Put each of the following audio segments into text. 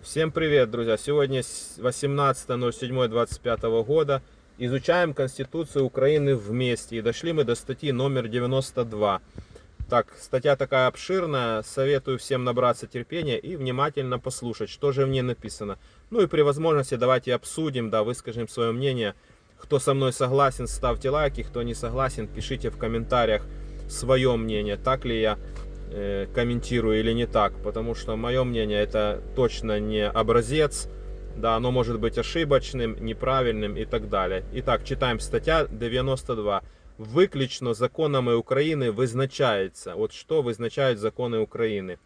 Всем привет, друзья! Сегодня с- 18.07.25 года. Изучаем Конституцию Украины вместе. И дошли мы до статьи номер 92. Так, статья такая обширная. Советую всем набраться терпения и внимательно послушать, что же в ней написано. Ну и при возможности давайте обсудим, да, выскажем свое мнение. Кто со мной согласен, ставьте лайки. Кто не согласен, пишите в комментариях свое мнение. Так ли я э, комментирую или не так, потому что мое мнение это точно не образец, да, оно может быть ошибочным, неправильным и так далее. Итак, читаем стаття 92. Виключно законами України визначається. От що визначають закони України?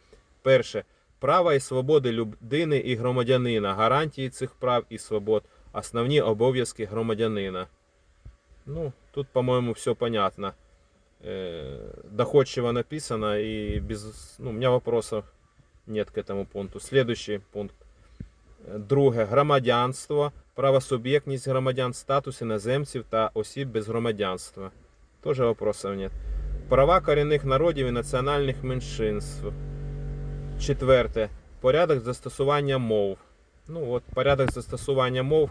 Перше. Права і свободи людини і громадянина, гарантії цих прав і свобод, основні обов'язки громадянина. Ну, тут, по-моему, все понятно э, доходчиво написано и без, ну, у меня вопросов нет к этому пункту. Следующий пункт. Е, Друге. Громадянство, правосуб'єктність громадян, статус іноземців та осіб без громадянства. Тоже вопросов нет. Права корінних народів і національних меншинств. Четверте. Порядок застосування мов. Ну от порядок застосування мов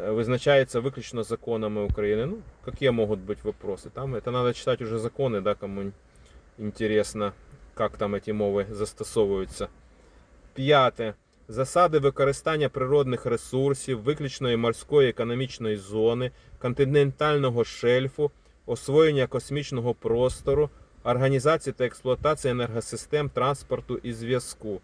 визначается выключно законами Украины. Ну, какие могут быть вопросы? Там это надо читать уже законы, да, кому интересно, как там эти мови застосовуються. П'яте. Засади використання природних ресурсів, виключної морської економічної зони, континентального шельфу, освоєння космічного простору, організації та експлуатації енергосистем транспорту і зв'язку.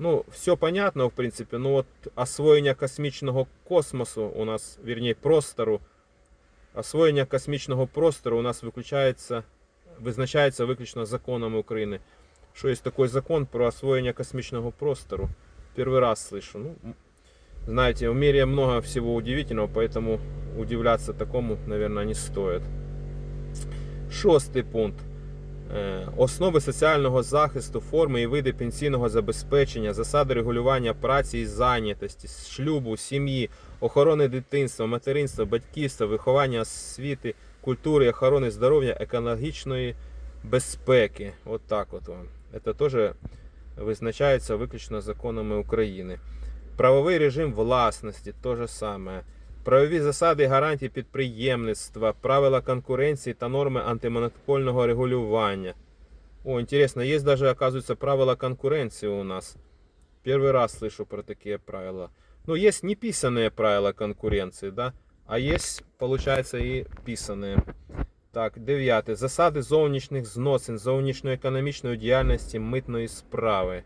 Ну, все понятно, в принципі. Ну от освоєння космічного космосу у нас, вірніше, простору. Освоєння космічного простору у нас виключається, визначається виключно законами України. Що є такий закон про освоєння космічного простору? Первый раз слышу. Ну, м, знаете, в мире много всего удивительного, поэтому удивляться такому, наверное, не стоит. Шостий пункт. Е, Основи соціального захисту, форми і види пенсійного забезпечення, засади регулювання праці і зайнятості, шлюбу, сім'ї, охорони дитинства, материнства, батьківства, виховання освіти, культури, охорони здоров'я, екологічної безпеки. От так от вам. Це теж визначається виключно законами України. Правовий режим власності то же саме. Правові засади і гарантії підприємництва, правила конкуренції та норми антимонопольного регулювання. О, интересно, есть даже, оказывается, правила конкуренции у нас. Первый раз слышу про такие правила. Ну, есть неписанные правила конкуренции, да? А есть, получается, и писаные. Так, дев'яте. Засади зовнішніх зносин, зовнішньоекономічної діяльності митної справи.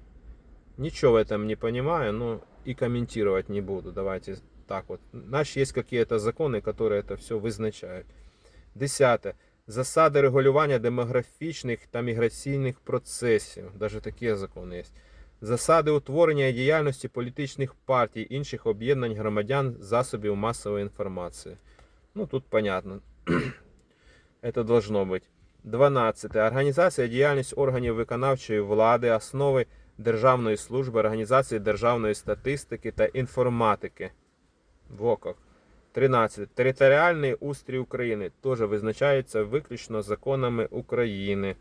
Ничего в этом не понимаю, но и комментировать не буду. Давайте так вот. Наши есть какие-то законы, которые это все визначають. Десяте. Засади регулювання демографічних та міграційних процесів. Даже такі закони є. Засади утворення і діяльності політичних партій, інших об'єднань громадян, засобів масової інформації. Ну, тут понятно. Это должно быть. 12. Організація і діяльність органів виконавчої влади, основи Державної служби, організації державної статистики та інформатики. Во как. 13. Територіальний устрій України теж визначається виключно законами України.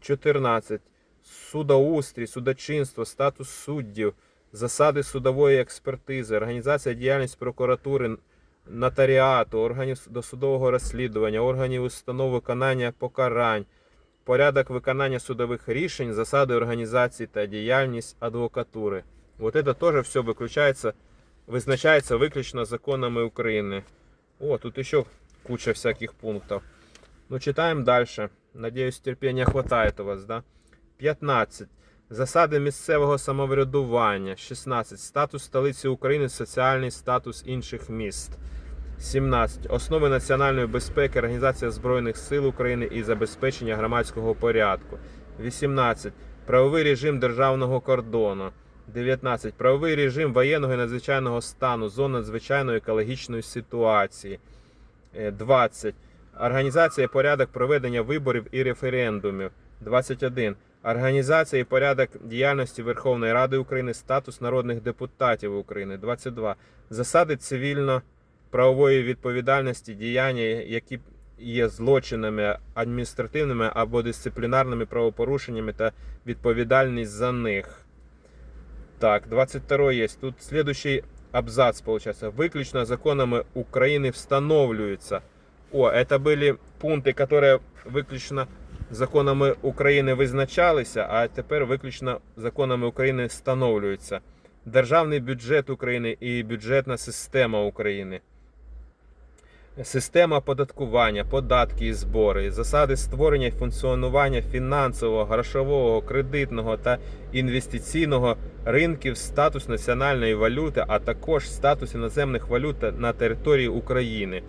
14. Судоустрій, судочинство, статус суддів, засади судової експертизи, організація діяльність прокуратури, нотаріату, органів досудового розслідування, органів установ виконання покарань, порядок виконання судових рішень, засади організації та діяльність адвокатури. Вот это тоже все выключается, визначається виключно законами України. О, тут еще куча всяких пунктов. Ну, читаем дальше. Надеюсь, терпения хватает у вас, да? 15. Засади місцевого самоврядування. 16. Статус столиці України, соціальний статус інших міст. 17. Основи національної безпеки, Організація Збройних сил України і забезпечення громадського порядку. 18. Правовий режим державного кордону. 19. Правовий режим воєнного і надзвичайного стану, зон надзвичайної екологічної ситуації. Е, 20. Організація і порядок проведення виборів і референдумів. 21. Організація і порядок діяльності Верховної Ради України, статус народних депутатів України. 22. Засади цивільно-правової відповідальності діяння, які є злочинами адміністративними або дисциплінарними правопорушеннями та відповідальність за них. Так, 22 есть. Тут следующий абзац получается. Выключно законами Украины встановлюється. О, это были пункти, которые виключно законами України визначалися, а тепер виключно законами України встановлюються. Державний бюджет України і бюджетна система України. Система оподаткування, податки і збори, засади створення і функціонування фінансового, грошового, кредитного та інвестиційного ринків, статус національної валюти, а також статус іноземних валют на території України.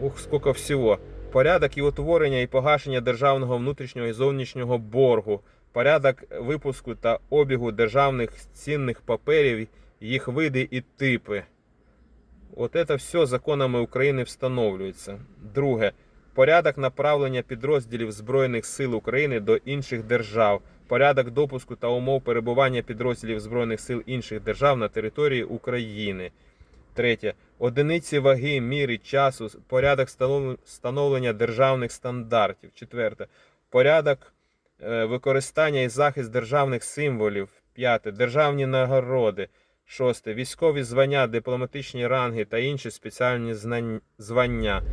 Ух, сколько всього. Порядок і утворення і погашення державного внутрішнього і зовнішнього боргу, порядок випуску та обігу державних цінних паперів, їх види і типи. От це все законами України встановлюється. Друге. Порядок направлення підрозділів Збройних сил України до інших держав, порядок допуску та умов перебування підрозділів Збройних сил інших держав на території України. Третє. Одиниці ваги, міри, часу, порядок станов- встановлення державних стандартів. Четверте. Порядок е, використання і захист державних символів. П'яте. Державні нагороди. Шосте. Військові звання, дипломатичні ранги та інші спеціальні знань- звання.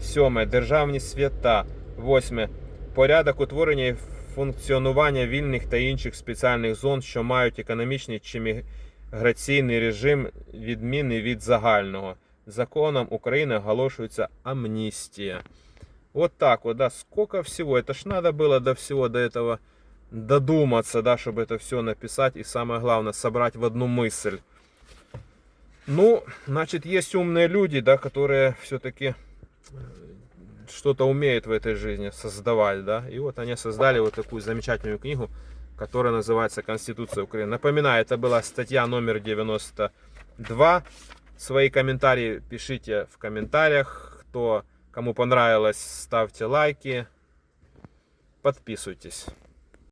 Сьоме. Державні свята. Восьме. Порядок утворення і функціонування вільних та інших спеціальних зон, що мають економічний чи міграційний режим, відмінний від загального. Законом України оголошується амністія. Вот так вот, да, сколько всего. Это ж надо было до всего до этого Додуматься, да, чтобы это все написать и самое главное собрать в одну мысль. Ну, значит, есть умные люди, да, которые все-таки что-то умеют в этой жизни создавать, да. И вот они создали вот такую замечательную книгу, которая называется Конституция Украины. Напоминаю, это была статья номер 92. Свои комментарии пишите в комментариях. Кто, кому понравилось, ставьте лайки. Подписывайтесь.